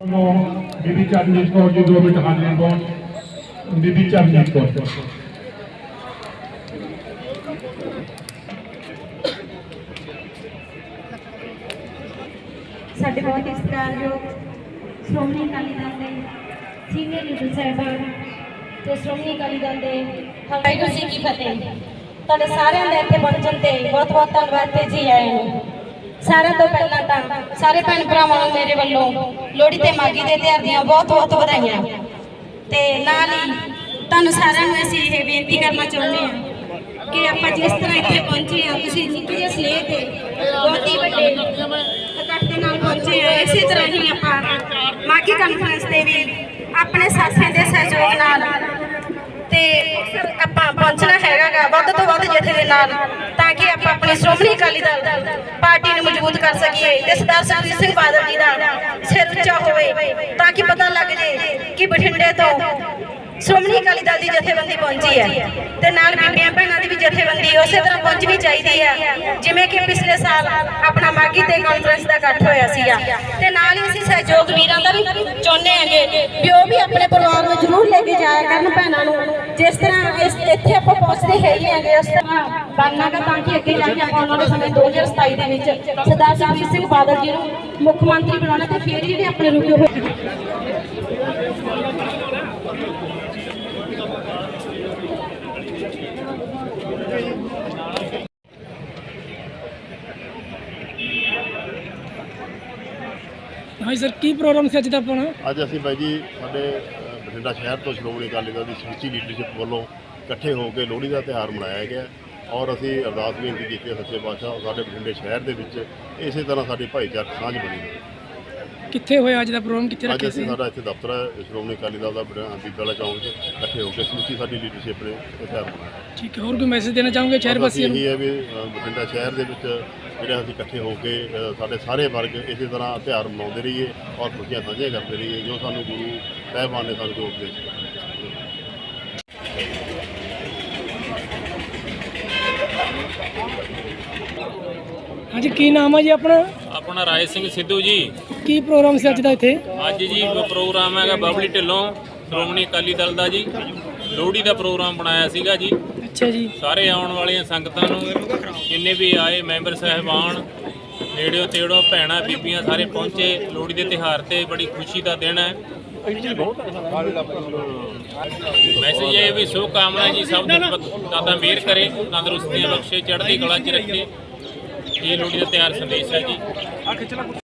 ਬੀਬੀ Charanjit Kaur ji 2 minute ਹਾਜ਼ਰੀ ਪਾਉਣ ਬੀਬੀ ਚਰਨਜੀਤ ਕੌਰ। ਸਾਡੇ ਬਹੁਤ ਹੀ ਸਤਿਕਾਰਯੋਗ ਸ਼੍ਰੋਮਣੀ ਅਕਾਲੀ ਦਲ ਦੇ ਸੀਨੀਅਰ ਲੀਡਰ ਸਾਹਿਬਾਨ ਤੇ ਸ਼੍ਰੋਮਣੀ ਅਕਾਲੀ ਦਲ ਦੇ ਵਾਹਿਗੁਰੂ ਜੀ ਕੀ ਫਤਿਹ। ਤੁਹਾਡੇ ਸਾਰਿਆਂ ਦਾ ਇੱਥੇ ਪਹੁੰਚਣ ਤੇ ਬਹੁਤ ਬਹੁਤ ਧੰਨਵਾਦ ਤੇ ਜੀ ਆਇਆਂ ਨੂੰ। ਸਾਰਿਆਂ ਤੋਂ ਪਹਿਲਾਂ ਤਾਂ ਸਾਰੇ ਭੈਣ ਭਰਾਵਾਂ ਨੂੰ ਮੇਰੇ ਵੱਲੋਂ ਲੋਹੜੀ ਤੇ ਮਾਗੀ ਦੇ ਤਿਉਹਾਰ ਦੀਆਂ ਬਹੁਤ ਬਹੁਤ ਵਧਾਈਆਂ। ਤੇ ਨਾਲ ਹੀ ਤੁਹਾਨੂੰ ਸਾਰਿਆਂ ਨੂੰ ਅਸੀਂ ਇਹ ਬੇਨਤੀ ਕਰਨਾ ਚਾਹੁੰਦੇ ਹਾਂ ਕਿ ਆਪਾਂ ਜਿਸ ਤਰ੍ਹਾਂ ਇੱਥੇ ਪਹੁੰਚੇ ਆ ਤੁਸੀਂ ਨਿੱਕੀ ਜਿਹੀ ਸਲੇਹ ਤੇ ਬਹੁਤ ਹੀ ਵੱਡੇ ਇਕੱਠ ਦੇ ਨਾਲ ਪਹੁੰਚੇ ਆ ਇਸੇ ਤਰ੍ਹਾਂ ਹੀ ਆਪਾਂ ਮਾਗੀ ਕਾਨਫਰੰਸ ਤੇ ਵੀ ਆਪਣੇ ਸਾਥੀਆਂ ਦੇ ਸਹਿਯੋਗ ਨਾਲ ਤੇ ਆਪਾਂ ਪਹੁੰਚਣਾ ਹੈਗਾਗਾ ਵੱਧ ਤੋਂ ਵੱਧ ਜਥੇ ਦੇ ਨਾਲ, ਤਾਂ ਕਿ ਆਪਾਂ ਆਪਣੇ ਸ਼੍ਰੋਮਣੀ ਅਕਾਲੀ ਦਲ ਪਾਰਟੀ ਮਜ਼ਬੂਤ ਕਰ ਸਕੀਏ ਤੇ ਸਰਦਾਰ ਸੁਖਬੀਰ ਸਿੰਘ ਬਾਦਲ ਜੀ ਦਾ ਸਿਰ ਉੱਚਾ ਹੋਵੇ ਤਾਂ ਕਿ ਪਤਾ ਲੱਗ ਜੇ ਕਿ ਬਠਿੰਡੇ ਤੋਂ ਸ਼੍ਰੋਮਣੀ ਅਕਾਲੀ ਦਲ ਦੀ ਜਥੇਬੰਦੀ ਪਹੁੰਚੀ ਹੈ ਤੇ ਨਾਲ ਬੀਬੀਆਂ ਭੈਣਾਂ ਦੀ ਵੀ ਜਥੇਬੰਦੀ ਉਸੇ ਤਰ੍ਹਾਂ ਪਹੁੰਚਣੀ ਚਾਹੀਦੀ ਹੈ। ਜਿਵੇਂ ਕਿ ਪਿਛਲੇ ਸਾਲ ਆਪਣਾ ਮਾਗੀ ਤੇ ਕਾਨਫਰੰਸ ਦਾ ਇਕੱਠ ਹੋਇਆ ਸੀਗਾ। ਤੇ ਨਾਲ ਹੀ ਅਸੀਂ ਸਹਿਯੋਗ ਵੀਰਾਂ ਦਾ ਵੀ ਚਾਹੁੰਦੇ ਹਾਂਗੇ ਵੀ ਉਹ ਵੀ ਆਪਣੇ ਪਰਿਵਾਰ ਨੂੰ ਜ਼ਰੂਰ ਲੈ ਕੇ ਜਾਇਆ ਕਰਨ ਭੈਣਾਂ ਨੂੰ। ਜਿਸ ਤਰ੍ਹਾਂ ਇਸ ਇੱਥੇ ਆਪਾਂ ਪਹੁੰਚਦੇ ਹੈ ਹੀ ਹੈਗੇ, ਉਸ ਤਰ੍ਹਾਂ ਬਣਨਾਗਾ ਤਾਂ ਕਿ ਅੱਗੇ ਜਾ ਕੇ ਆਪਾਂ ਆਉਣ ਵਾਲੇ ਸਮੇਂ 2027 ਦੇ ਵਿੱਚ ਸਰਦਾਰ ਸੁਖਬੀਰ ਸਿੰਘ ਬਾਦਲ ਜੀ ਨੂੰ ਮੁੱਖ ਮੰਤਰੀ ਬਣਾਉਣਾ ਤੇ ਫਿਰ ਜਿਹੜੇ ਆਪਣੇ ਰੁਕੇ ਹੋਏ ਹਾਂਜੀ ਸਰ ਕੀ ਪ੍ਰੋਗਰਾਮ ਸੀ ਅੱਜ ਦਾ ਆਪਣਾ? ਅੱਜ ਅਸੀਂ ਬਾਈ ਜੀ ਸਾਡੇ ਅ, ਬਠਿੰਡਾ ਸ਼ਹਿਰ ਤੋਂ ਸ਼੍ਰੋਮਣੀ ਅਕਾਲੀ ਦਲ ਦੀ ਸਮੁੱਚੀ ਲੀਡਰਸ਼ਿਪ ਵੱਲੋਂ ਇਕੱਠੇ ਹੋ ਕੇ ਲੋਹੜੀ ਦਾ ਤਿਉਹਾਰ ਮਨਾਇਆ ਗਿਆ ਔਰ ਅਸੀਂ ਅਰਦਾਸ ਬੇਨਤੀ ਕੀਤੀ ਹੈ ਸੱਚੇ ਪਾਤਸ਼ਾਹ ਸਾਡੇ ਬਠਿੰਡੇ ਸ਼ਹਿਰ ਦੇ ਵਿੱਚ ਇਸੇ ਤਰ੍ਹਾਂ ਸਾਡੀ ਭਾਈਚਾਰਕ ਸਾਂਝ ਬਣੀ ਰਹੇ ਕਿੱਥੇ ਹੋਇਆ ਅੱਜ ਦਾ ਪ੍ਰੋਗਰਾਮ? ਕਿੱਥੇ ਅੱਜ ਰੱਖਿਆ ਅਸੀਂ ਸੀ? ਸਾਡਾ ਇੱਥੇ ਦਫ਼ਤਰ ਹੈ ਸ਼੍ਰੋਮਣੀ ਅਕਾਲੀ ਦਲ ਦਾ ਬੀਬੀਵਾਲਾ ਚੌਂਕ 'ਚ ਇਕੱਠੇ ਹੋ ਕੇ ਸਮੁੱਚੀ ਸਾਡੀ ਲੀਡਰਸ਼ਿਪ ਨੇ ਇਹ ਤਿਉਹਾਰ ਮਨਾਇਆ। ਠੀਕ ਹੈ ਹੋਰ ਕੋਈ ਮੈਸੇਜ ਦੇਣਾ ਚਾਹੋਗੇ ਸ਼ਹਿਰ ਬਸ ਵਾਸੀਆਂ ਇਹੀ ਨੂੰ? ਹੈ ਵੀ ਅ, ਬਠਿੰਡਾ ਸ਼ਹਿਰ ਦੇ ਵਿੱਚ ਜਿਹੜੇ ਅਸੀਂ ਇਕੱਠੇ ਹੋ ਕੇ ਸਾਡੇ ਸਾਰੇ ਵਰਗ ਇਸੇ ਤਰ੍ਹਾਂ ਤਿਉਹਾਰ ਮਨਾਉਂਦੇ ਰਹੀਏ ਔਰ ਖੁਸ਼ੀਆਂ ਸਾਂਝੀਆਂ ਕਰਦੇ ਰਹੀਏ ਜੋ ਸਾਨੂੰ ਗੁਰੂ ਸਾਹਿਬਾਨ ਨੇ ਸਾਨੂੰ ਜੋ ਉਪਦੇਸ਼ ਦਿੱਤੇ। ਹਾਂਜੀ ਕੀ ਨਾਮ ਹੈ ਜੀ ਆਪਣਾ? ਆਪਣਾ ਰਾਏ ਸਿੰਘ ਸਿੱਧੂ ਜੀ। ਕੀ ਪ੍ਰੋਗਰਾਮ ਸੀ ਅੱਜ ਦਾ ਇੱਥੇ? ਅੱਜ ਜੀ ਪ੍ਰੋਗਰਾਮ ਹੈਗਾ ਬਬਲੀ ਢਿੱਲੋਂ ਸ਼੍ਰੋਮਣੀ ਅਕਾਲੀ ਦਲ ਦਾ ਜੀ। ਲੋਹੜੀ ਦਾ ਪ੍ਰੋਗਰਾਮ ਬਣਾਇਆ ਸੀਗਾ ਜੀ। ਅੱਛਾ ਜੀ। ਸਾਰੇ ਆਉਣ ਵਾਲੀਆਂ ਸੰਗਤਾਂ ਨੂੰ ਜਿੰਨੇ ਵੀ ਆਏ ਮੈਂਬਰ ਸਹਿਬਾਨ ਨੇੜਿਓ ਤੇੜੋ ਭੈਣਾਂ ਬੀਬੀਆਂ ਸਾਰੇ ਪਹੁੰਚੇ। ਲੋਹੜੀ ਦੇ ਤਿਹਾਰ ਤੇ ਬੜੀ ਖੁਸ਼ੀ ਦਾ ਦਿਨ ਹੈ। ਮੈਸੇਜ ਇਹ ਵੀ ਸ਼ੁਭ ਕਾਮਨਾ ਜੀ ਸਭ ਨੂੰ ਦਾਦਾ ਮਿਹਰ ਕਰੇ ਤੰਦਰੁਸਤੀਆਂ ਬਖਸ਼ੇ ਚੜ੍ਹਦੀ ਕਲਾ 'ਚ ਰੱਖੇ। ਇਹ ਲੋਹੜੀ ਦਾ ਤਿਹਾਰ ਸੰਦੇਸ਼ ਹੈ ਜੀ।